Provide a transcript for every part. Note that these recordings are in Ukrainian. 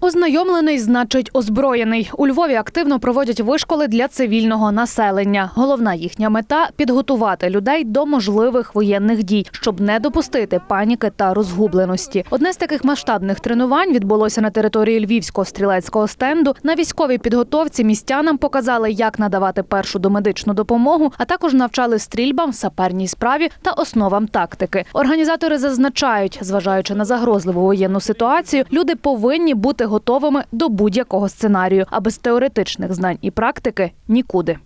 Ознайомлений значить озброєний. У Львові активно проводять вишколи для цивільного населення. Головна їхня мета підготувати людей до можливих воєнних дій, щоб не допустити паніки та розгубленості. Одне з таких масштабних тренувань відбулося на території львівського стрілецького стенду. На військовій підготовці містянам показали, як надавати першу домедичну допомогу, а також навчали стрільбам, саперній справі та основам тактики. Організатори зазначають, зважаючи на загрозливу воєнну ситуацію, люди повинні бути готовими до будь-якого сценарію, а без теоретичних знань і практики нікуди.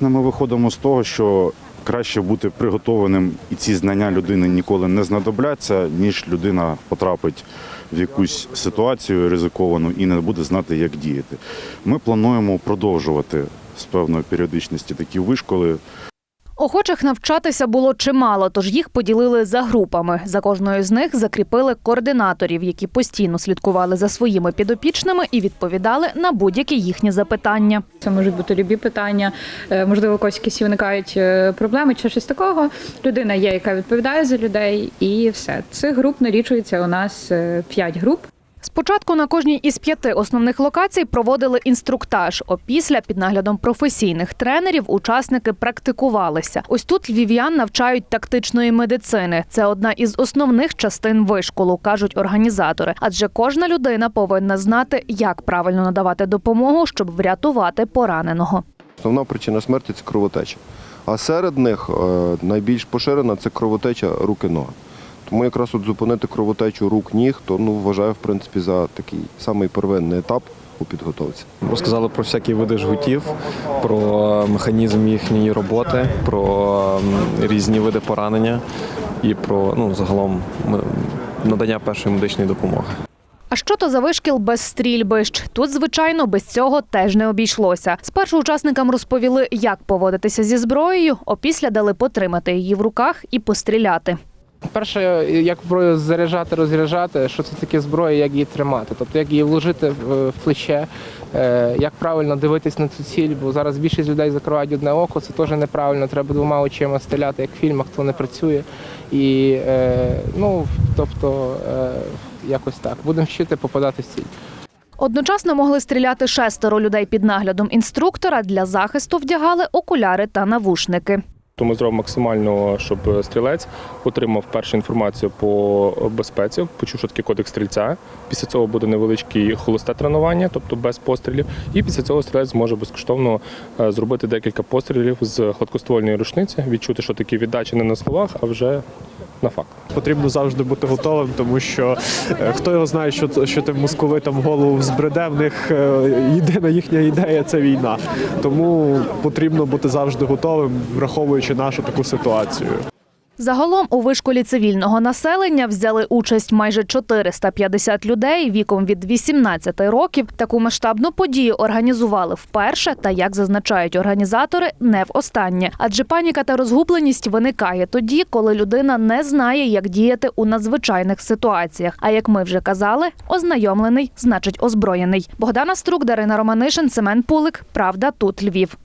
Ми виходимо з того, що краще бути приготованим, і ці знання людини ніколи не знадобляться, ніж людина потрапить в якусь ситуацію ризиковану і не буде знати, як діяти. Ми плануємо продовжувати з певної періодичності такі вишколи. Охочих навчатися було чимало, тож їх поділили за групами. За кожною з них закріпили координаторів, які постійно слідкували за своїми підопічними і відповідали на будь-які їхні запитання. Це можуть бути любі питання, е, можливо, когось якісь виникають е, проблеми чи щось такого. Людина є, яка відповідає за людей, і все. Цих груп налічується у нас е, п'ять груп. Спочатку на кожній із п'яти основних локацій проводили інструктаж. Опісля під наглядом професійних тренерів учасники практикувалися. Ось тут львів'ян навчають тактичної медицини. Це одна із основних частин вишколу, кажуть організатори. Адже кожна людина повинна знати, як правильно надавати допомогу, щоб врятувати пораненого. Основна причина смерті це кровотеча. А серед них е, найбільш поширена це кровотеча руки-ноги. Тому якраз от зупинити кровотечу рук-ніг, то ну, вважаю, в принципі, за такий самий первинний етап у підготовці. Розказали про всякі види жгутів, про механізм їхньої роботи, про різні види поранення і про ну, загалом надання першої медичної допомоги. А що то за вишкіл без стрільбищ? Тут, звичайно, без цього теж не обійшлося. Спершу учасникам розповіли, як поводитися зі зброєю, опісля дали потримати її в руках і постріляти. Перше, як зброю заряджати, розряджати, що це таке зброя, як її тримати, тобто як її вложити в плече, е, як правильно дивитись на цю ціль, бо зараз більшість людей закривають одне око, це теж неправильно, треба двома очима стріляти, як в фільмах, то не працює. І е, ну, тобто, е, якось так. Будемо вчити попадати в ціль. Одночасно могли стріляти шестеро людей під наглядом інструктора. Для захисту вдягали окуляри та навушники. То ми зробимо максимально, щоб стрілець отримав першу інформацію по безпеці, почув, що таке кодекс стрільця. Після цього буде невеличке холосте тренування, тобто без пострілів. І після цього стрілець зможе безкоштовно е, зробити декілька пострілів з гладкоствольної рушниці, відчути, що такі віддачі не на словах, а вже на факт. Потрібно завжди бути готовим, тому що е, хто його знає, що, що тим московитам голову збреде, в них е, єдина їхня ідея це війна. Тому потрібно бути завжди готовим, враховуючи нашу таку ситуацію. Загалом у вишколі цивільного населення взяли участь майже 450 людей віком від 18 років. Таку масштабну подію організували вперше, та як зазначають організатори, не в останнє. Адже паніка та розгубленість виникає тоді, коли людина не знає, як діяти у надзвичайних ситуаціях. А як ми вже казали, ознайомлений значить озброєний. Богдана Струк, Дарина Романишин, Семен Пулик. Правда, тут Львів.